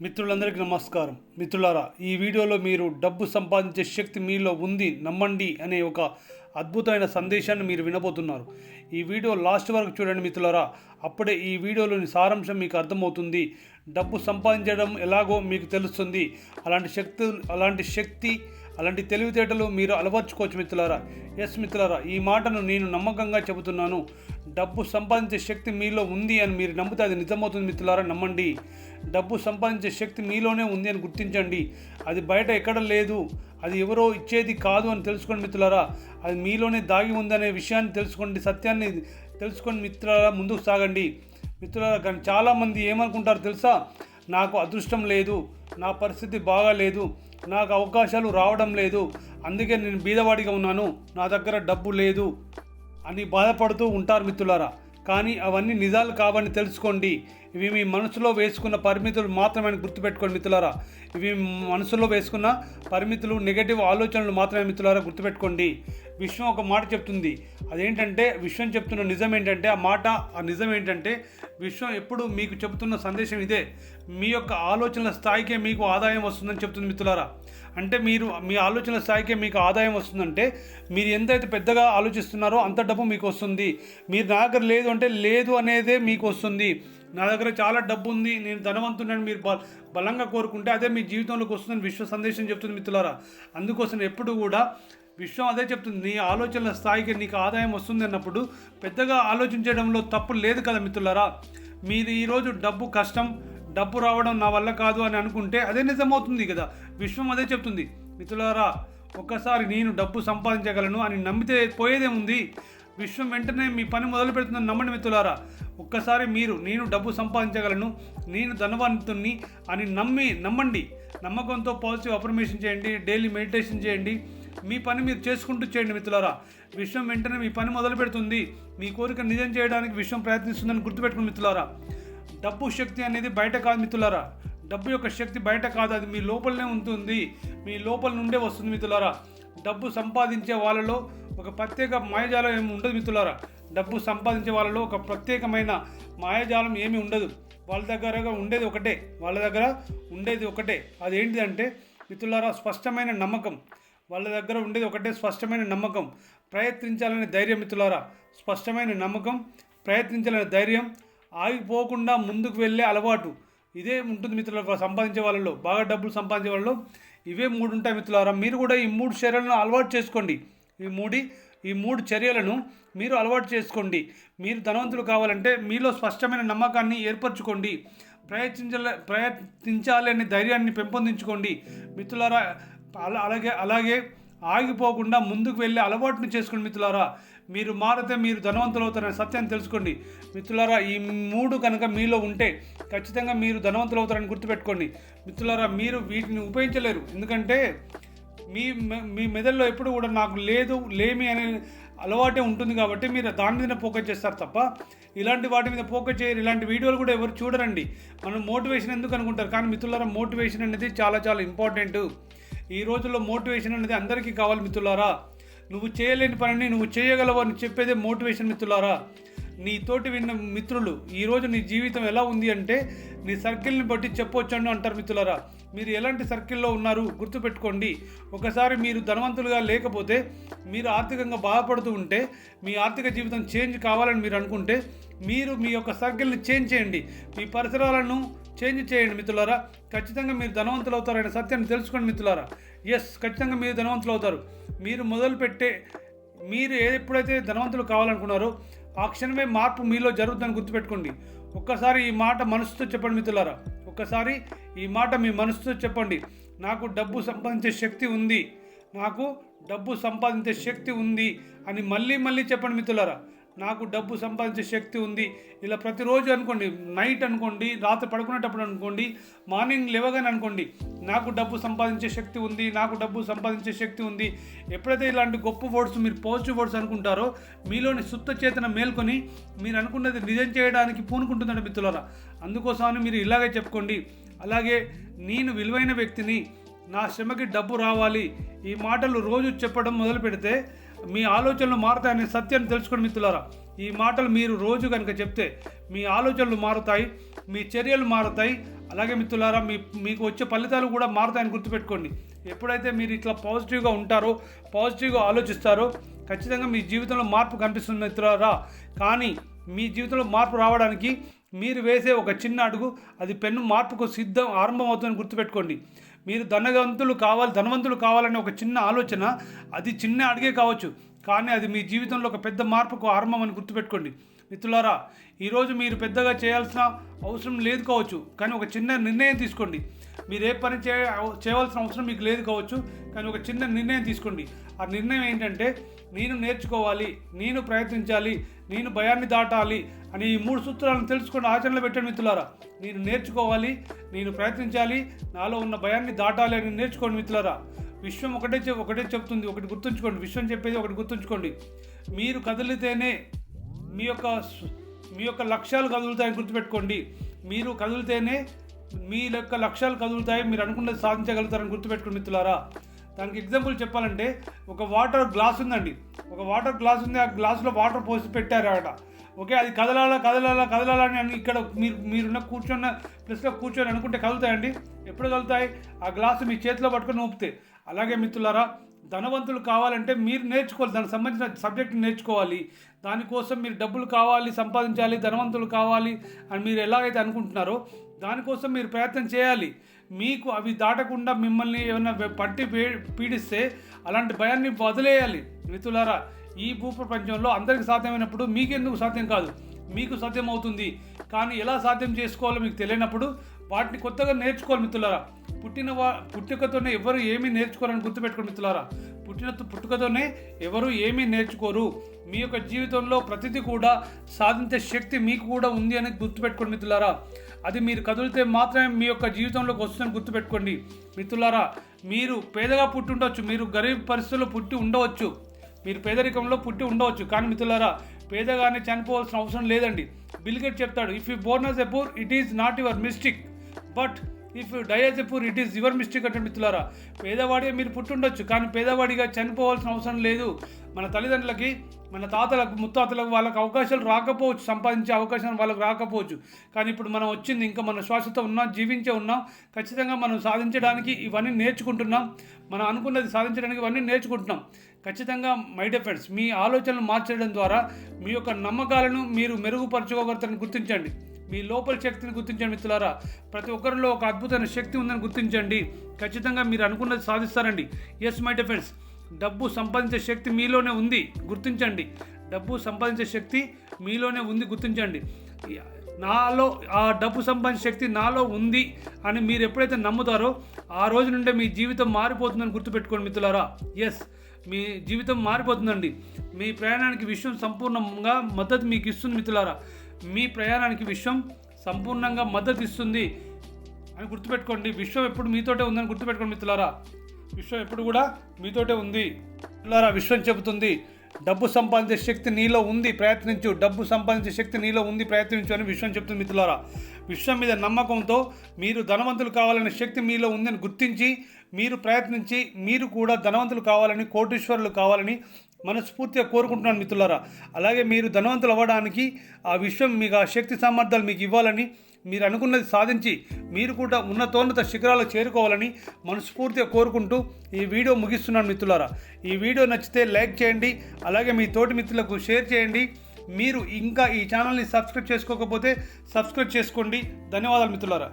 మిత్రులందరికీ నమస్కారం. మిత్రులారా ఈ వీడియోలో మీరు డబ్బు సంపాదించే శక్తి మీలో ఉంది నమ్మండి అనే ఒక అద్భుతమైన సందేశాన్ని మీరు వినబోతున్నారు. ఈ వీడియో లాస్ట్ వరకు చూడండి మిత్రులారా. అప్పుడే ఈ వీడియోలోని సారాంశం మీకు అర్థమవుతుంది. డబ్బు సంపాదించడం ఎలాగో మీకు తెలుస్తుంది. అలాంటి శక్తి అలాంటి శక్తి అలాంటి తెలివితేటలు మీరు అలవర్చుకోవచ్చు మిత్రులారా. ఎస్ మిత్రులారా ఈ మాటను నేను నమ్మకంగా చెబుతున్నాను. డబ్బు సంపాదించే శక్తి మీలో ఉంది అని మీరు నమ్మితే అది నిజమవుతుంది మిత్రులారా నమ్మండి. డబ్బు సంపాదించే శక్తి మీలోనే ఉంది అని గుర్తించండి. అది బయట ఎక్కడ లేదు అది ఎవరో ఇచ్చేది కాదు అని తెలుసుకోండి మిత్రులారా. అది మీలోనే దాగి ఉందనే విషయాన్ని తెలుసుకోండి సత్యాన్ని తెలుసుకొని మిత్రులారా ముందుకు సాగండి. మిత్రులారా కానీ చాలామంది ఏమనుకుంటారు తెలుసా? నాకు అదృష్టం లేదు నా పరిస్థితి బాగాలేదు నాకు అవకాశాలు రావడం లేదు అందుకే నేను బీదవాడిగా ఉన్నాను నా దగ్గర డబ్బు లేదు అని బాధపడుతూ ఉంటారు మిత్రులారా. కానీ అవన్నీ నిజాలు కావని తెలుసుకోండి. ఇవి మీ మనసులో వేసుకున్న పరిమితులు మాత్రమే గుర్తుపెట్టుకోండి మిత్రులారా. ఇవి మనసులో వేసుకున్న పరిమితులు నెగటివ్ ఆలోచనలు మాత్రమే మిత్రులారా గుర్తుపెట్టుకోండి. విశ్వం ఒక మాట చెప్తుంది. అదేంటంటే విశ్వం చెప్తున్న నిజం ఏంటంటే ఆ మాట ఆ నిజం ఏంటంటే విశ్వం ఎప్పుడు మీకు చెబుతున్న సందేశం ఇదే. మీ యొక్క ఆలోచనల స్థాయికే మీకు ఆదాయం వస్తుందని చెప్తుంది మిత్రులారా. అంటే మీరు మీ ఆలోచనల స్థాయికే మీకు ఆదాయం వస్తుందంటే మీరు ఎంతైతే పెద్దగా ఆలోచిస్తున్నారో అంత డబ్బు మీకు వస్తుంది. మీరు నా దగ్గర లేదు అంటే లేదు అనేదే మీకు వస్తుంది. నా దగ్గర చాలా డబ్బు ఉంది నేను ధనవంతుడని మీరు బల బలంగా కోరుకుంటే అదే మీ జీవితంలోకి వస్తుందని విశ్వ సందేశం చెప్తుంది మిత్రులారా. అందుకోసం ఎప్పుడు కూడా విశ్వం అదే చెప్తుంది నీ ఆలోచనల స్థాయికి నీకు ఆదాయం వస్తుంది అన్నప్పుడు పెద్దగా ఆలోచించడంలో తప్పు లేదు కదా మిత్రులారా. మీరు ఈరోజు డబ్బు కష్టం డబ్బు రావడం నా వల్ల కాదు అని అనుకుంటే అదే నిజమవుతుంది కదా. విశ్వం అదే చెప్తుంది మిత్రులారా ఒక్కసారి నేను డబ్బు సంపాదించగలను అని నమ్మితే పోయేదేముంది? విశ్వం వెంటనే మీ పని మొదలు పెడుతుందని నమ్మండి మిత్రులారా. ఒక్కసారి మీరు నేను డబ్బు సంపాదించగలను నేను ధనవంతుణ్ణి అని నమ్మి నమ్మండి. నమ్మకంతో పాజిటివ్ అఫర్మేషన్ చేయండి డైలీ మెడిటేషన్ చేయండి. మీ పని మీరు చేసుకుంటూ చేయండి మిత్రులారా. విశ్వం వెంటనే మీ పని మొదలు పెడుతుంది. మీ కోరిక నిజం చేయడానికి విశ్వం ప్రయత్నిస్తుందని గుర్తుపెట్టుకుని మిత్రులారా. డబ్బు శక్తి అనేది బయట కాదు మిత్రులారా. డబ్బు యొక్క శక్తి బయట కాదు అది మీ లోపలనే ఉంటుంది. మీ లోపల నుండే వస్తుంది మిత్రులారా. డబ్బు సంపాదించే వాళ్ళలో ఒక ప్రత్యేక మాయజాలం ఏమి ఉండదు మిత్రులారా. డబ్బు సంపాదించే వాళ్ళలో ఒక ప్రత్యేకమైన మాయజాలం ఏమీ ఉండదు. వాళ్ళ దగ్గర ఉండేది ఒకటే. వాళ్ళ దగ్గర ఉండేది ఒకటే. అదేంటిదంటే అంటే మిత్రులారా స్పష్టమైన నమ్మకం. వాళ్ళ దగ్గర ఉండేది ఒకటే స్పష్టమైన నమ్మకం. ప్రయత్నించాలనే ధైర్యం మిత్రులారా. స్పష్టమైన నమ్మకం ప్రయత్నించాలనే ధైర్యం ఆగిపోకుండా ముందుకు వెళ్ళే అలవాటు. ఇదే ఉంటుంది మిత్రుల సంపాదించే వాళ్ళలో. బాగా డబ్బులు సంపాదించే వాళ్ళలో ఇవే మూడు ఉంటాయి మిత్రులారా. మీరు కూడా ఈ మూడు చర్యలను అలవాటు చేసుకోండి. ఈ మూడి ఈ మూడు చర్యలను మీరు అలవాటు చేసుకోండి. మీరు ధనవంతులు కావాలంటే మీలో స్పష్టమైన నమ్మకాన్ని ఏర్పరచుకోండి. ప్రయత్నించాల ప్రయత్నించాలనే ధైర్యాన్ని పెంపొందించుకోండి. మిత్రులారా అలా అలాగే అలాగే ఆగిపోకుండా ముందుకు వెళ్ళే అలవాటును చేసుకోండి మిత్రులారా. మీరు మారితే మీరు ధనవంతులు అవుతారనే సత్యాన్ని తెలుసుకోండి. మిత్రులారా ఈ మూడు కనుక మీలో ఉంటే ఖచ్చితంగా మీరు ధనవంతులు అవుతారని గుర్తుపెట్టుకోండి. మిత్రులారా మీరు వీటిని ఉపయోగించలేరు. ఎందుకంటే మీ మె- మీ మెదడులో ఎప్పుడు కూడా నాకు లేదు లేమి అనే అలవాటే ఉంటుంది కాబట్టి మీరు దాని మీద ఫోకస్ చేస్తారు తప్ప ఇలాంటి వాటి మీద ఫోకస్ చేయరు. ఇలాంటి వీడియోలు కూడా ఎవరు చూడరండి. మనం మోటివేషన్ ఎందుకు అనుకుంటారు? కానీ మిత్రులారా మోటివేషన్ అనేది చాలా చాలా ఇంపార్టెంట్. ఈ రోజుల్లో మోటివేషన్ అనేది అందరికీ కావాలి మిత్రులారా. నువ్వు చేయలేని పనిని నువ్వు చేయగలవు అని చెప్పేదే మోటివేషన్ మిత్రులారా. నీ తోటి విన్న మిత్రులు ఈరోజు నీ జీవితం ఎలా ఉంది అంటే నీ సర్కిల్ని బట్టి చెప్పొచ్చండు అంటారు మిత్రులారా. మీరు ఎలాంటి సర్కిల్లో ఉన్నారు గుర్తుపెట్టుకోండి. ఒకసారి మీరు ధనవంతులుగా లేకపోతే మీరు ఆర్థికంగా బాధపడుతూ ఉంటే మీ ఆర్థిక జీవితం చేంజ్ కావాలని మీరు అనుకుంటే మీరు మీ యొక్క సర్కిల్ని చేంజ్ చేయండి. మీ పరిసరాలను చేంజ్ చేయండి మిత్రులారా. ఖచ్చితంగా మీరు ధనవంతులు అవుతారనే సత్యాన్ని తెలుసుకోండి మిత్రులారా. ఎస్ ఖచ్చితంగా మీరు ధనవంతులు అవుతారు మీరు మొదలుపెట్టే మీరు ఎప్పుడైతే ధనవంతులు కావాలనుకున్నారో ఆ క్షణమే మార్పు మీలో జరుగుతుందని గుర్తుపెట్టుకోండి. ఒక్కసారి ఈ మాట మనసుతో చెప్పండి మిత్రులారా. ఒక్కసారి ఈ మాట మీ మనసుతో చెప్పండి. నాకు డబ్బు సంపాదించే శక్తి ఉంది. నాకు డబ్బు సంపాదించే శక్తి ఉంది అని మళ్ళీ మళ్ళీ చెప్పండి మిత్రులారా. నాకు డబ్బు సంపాదించే శక్తి ఉంది. ఇలా ప్రతిరోజు అనుకోండి నైట్ అనుకోండి రాత్రి పడుకునేటప్పుడు అనుకోండి మార్నింగ్ లేవగానే అనుకోండి నాకు డబ్బు సంపాదించే శక్తి ఉంది నాకు డబ్బు సంపాదించే శక్తి ఉంది. ఎప్పుడైతే ఇలాంటి గొప్ప వర్డ్స్ మీరు పాజిటివ్ వర్డ్స్ అనుకుంటారో మీలోని సుత్త చేతన మేల్కొని మీరు అనుకున్నది నిజం చేయడానికి పూనుకుంటుందండి మిత్రులారా. అందుకోసమని మీరు ఇలాగే చెప్పుకోండి. అలాగే నేను విలువైన వ్యక్తిని నా శ్రమకి డబ్బు రావాలి ఈ మాటలు రోజు చెప్పడం మొదలు పెడితే మీ ఆలోచనలు మారుతాయనే సత్యాన్ని తెలుసుకోండి మిత్రులారా. ఈ మాటలు మీరు రోజు కనుక చెప్తే మీ ఆలోచనలు మారుతాయి మీ చర్యలు మారుతాయి. అలాగే మిత్రులారా మీ మీకు వచ్చే ఫలితాలు కూడా మారుతాయని గుర్తుపెట్టుకోండి. ఎప్పుడైతే మీరు ఇట్లా పాజిటివ్గా ఉంటారో పాజిటివ్గా ఆలోచిస్తారో ఖచ్చితంగా మీ జీవితంలో మార్పు కనిపిస్తుంది మిత్రులారా. కానీ మీ జీవితంలో మార్పు రావడానికి మీరు వేసే ఒక చిన్న అడుగు అది పెన్ను మార్పుకు సిద్ధం ఆరంభమవుతుందని గుర్తుపెట్టుకోండి. మీరు ధనవంతులు కావాలి ధనవంతులు కావాలనే ఒక చిన్న ఆలోచన అది చిన్న అడిగే కావచ్చు. కానీ అది మీ జీవితంలో ఒక పెద్ద మార్పుకు ఆరంభం అని గుర్తుపెట్టుకోండి. మిత్రులారా ఈరోజు మీరు పెద్దగా చేయాల్సిన అవసరం లేదు కావచ్చు కానీ ఒక చిన్న నిర్ణయం తీసుకోండి. మీరు ఏ పని చే చేయవలసిన అవసరం మీకు లేదు కావచ్చు కానీ ఒక చిన్న నిర్ణయం తీసుకోండి. ఆ నిర్ణయం ఏంటంటే నేను నేర్చుకోవాలి నేను ప్రయత్నించాలి నేను భయాన్ని దాటాలి అని ఈ మూడు సూత్రాలను తెలుసుకొని ఆచరణలో పెట్టాను మిత్రులారా. నేను నేర్చుకోవాలి నేను ప్రయత్నించాలి నాలో ఉన్న భయాన్ని దాటాలి అని నేర్చుకోండి మిత్రులారా. విశ్వం ఒకటే ఒకటే చెప్తుంది ఒకటి గుర్తుంచుకోండి. విశ్వం చెప్పేది ఒకటి గుర్తుంచుకోండి. మీరు కదిలితేనే మీ యొక్క మీ యొక్క లక్ష్యాలు కదులుతాయని గుర్తుపెట్టుకోండి. మీరు కదిలితేనే మీ యొక్క లక్ష్యాలు కదులుతాయి మీరు అనుకున్నది సాధించగలుగుతారని గుర్తుపెట్టుకోండి మిత్రులారా. దానికి ఎగ్జాంపుల్ చెప్పాలంటే ఒక వాటర్ గ్లాస్ ఉందండి. ఒక వాటర్ గ్లాస్ ఉంది ఆ గ్లాసులో వాటర్ పోసి పెట్టారు అక్కడ ఓకే అది కదలాలా కదలాలా కదలాలని అని ఇక్కడ మీరు మీరున్న కూర్చున్న ప్లేస్లో కూర్చొని అనుకుంటే కదులుతాయండి. ఎప్పుడు కదులుతాయి? ఆ గ్లాసు మీ చేతిలో పట్టుకొని ఊపితే. అలాగే మిత్రులారా ధనవంతులు కావాలంటే మీరు నేర్చుకోవాలి. దానికి సంబంధించిన సబ్జెక్ట్ నేర్చుకోవాలి. దానికోసం మీరు డబ్బులు కావాలి సంపాదించాలి ధనవంతులు కావాలి అని మీరు ఎలాగైతే అనుకుంటున్నారో దానికోసం మీరు ప్రయత్నం చేయాలి. మీకు అవి దాటకుండా మిమ్మల్ని ఏమైనా పట్టి పీ- పీడిస్తే అలాంటి భయాన్ని వదిలేయాలి. మిత్రులారా ఈ భూప్రపంచంలో అందరికీ సాధ్యమైనప్పుడు మీకెందుకు సాధ్యం కాదు? మీకు సాధ్యం అవుతుంది కానీ ఎలా సాధ్యం చేసుకోవాలో మీకు తెలియనప్పుడు వాటిని కొత్తగా నేర్చుకోవాలి మిత్రులారా. పుట్టిన వా పుట్టుకతోనే ఎవరు ఏమీ నేర్చుకోరని గుర్తుపెట్టుకోండి మిత్రులారా. పుట్టిన పుట్టుకతోనే ఎవరు ఏమీ నేర్చుకోరు. మీ యొక్క జీవితంలో ప్రతిదీ కూడా సాధించే శక్తి మీకు కూడా ఉంది అని గుర్తుపెట్టుకోండి మిత్రులారా. అది మీరు కదిలితే మాత్రమే మీ యొక్క జీవితంలోకి వస్తుందని గుర్తుపెట్టుకోండి. మిత్రులారా మీరు పేదగా పుట్టి ఉండవచ్చు మీరు గరీబ్ పరిస్థితుల్లో పుట్టి ఉండవచ్చు. మీరు పేదరికంలో పుట్టి ఉండవచ్చు. కానీ మిత్రులారా పేదగానే చనిపోవాల్సిన అవసరం లేదండి. బిల్గెట్ చెప్తాడు if you born as a poor it is not your mistake but if you poor it is your mistake అంటే మిత్రులారా. పేదవాడిగా మీరు పుట్టుండొచ్చు కానీ పేదవాడిగా చనిపోవాల్సిన అవసరం లేదు. మన తల్లిదండ్రులకి మన తాతలకు ముత్తాతలకు వాళ్ళకి అవకాశాలు రాకపోవచ్చు సంపాదించే అవకాశం వాళ్ళకి రాకపోవచ్చు. కానీ ఇప్పుడు మనం వచ్చింది ఇంకా మన శ్వాసతో ఉన్నాం జీవించే ఉన్నాం ఖచ్చితంగా మనం సాధించడానికి ఇవన్నీ నేర్చుకుంటున్నాం. మనం అనుకున్నది సాధించడానికి ఇవన్నీ నేర్చుకుంటున్నాం. ఖచ్చితంగా మై డిఫెండ్స్ మీ ఆలోచనలు మార్చడం ద్వారా మీ యొక్క నమ్మకాలను మీరు మెరుగుపరచుకోగలుగుతారని గుర్తించండి. మీ లోపల శక్తిని గుర్తించండి మిత్రులారా. ప్రతి ఒక్కరిలో ఒక అద్భుతమైన శక్తి ఉందని గుర్తించండి. ఖచ్చితంగా మీరు అనుకున్నది సాధిస్తారండి. ఎస్ మై డిఫెన్స్ డబ్బు సంపాదించే శక్తి మీలోనే ఉంది గుర్తించండి. డబ్బు సంపాదించే శక్తి మీలోనే ఉంది గుర్తించండి. నాలో ఆ డబ్బు సంపాదించే శక్తి నాలో ఉంది అని మీరు ఎప్పుడైతే నమ్ముతారో ఆ రోజు నుండే మీ జీవితం మారిపోతుందని గుర్తుపెట్టుకోండి మిత్రులారా. ఎస్ మీ జీవితం మారిపోతుందండి. మీ ప్రయాణానికి విశ్వం సంపూర్ణంగా మద్దతు మీకు ఇస్తుంది మిత్రులారా. మీ ప్రయాణానికి విశ్వం సంపూర్ణంగా మద్దతు ఇస్తుంది అని గుర్తుపెట్టుకోండి. విశ్వం ఎప్పుడు మీతోటే ఉందని గుర్తుపెట్టుకోండి మిత్రులారా. విశ్వం ఎప్పుడు కూడా మీతోటే ఉంది. మిత్రులారా విశ్వం చెబుతుంది డబ్బు సంపాదించే శక్తి నీలో ఉంది ప్రయత్నించు. డబ్బు సంపాదించే శక్తి నీలో ఉంది ప్రయత్నించు అని విశ్వం చెప్తుంది మిత్రులారా. విశ్వం మీద నమ్మకంతో మీరు ధనవంతులు కావాలనే శక్తి మీలో ఉందని గుర్తించి మీరు ప్రయత్నించి మీరు కూడా ధనవంతులు కావాలని కోటీశ్వరులు కావాలని మనస్ఫూర్తిగా కోరుకుంటున్నాను మిత్రులారా. అలాగే మీరు ధనవంతులు అవ్వడానికి ఆ విశ్వం మీకు ఆ శక్తి సామర్థ్యాలు మీకు ఇవ్వాలని మీరు అనుకున్నది సాధించి మీరు కూడా ఉన్నతోన్నత శిఖరాలు చేరుకోవాలని మనస్ఫూర్తిగా కోరుకుంటూ ఈ వీడియో ముగిస్తున్నాను మిత్రులారా. ఈ వీడియో నచ్చితే లైక్ చేయండి అలాగే మీ తోటి మిత్రులకు షేర్ చేయండి. మీరు ఇంకా ఈ ఛానల్ని సబ్స్క్రైబ్ చేసుకోకపోతే సబ్స్క్రైబ్ చేసుకోండి. ధన్యవాదాలు మిత్రులారా.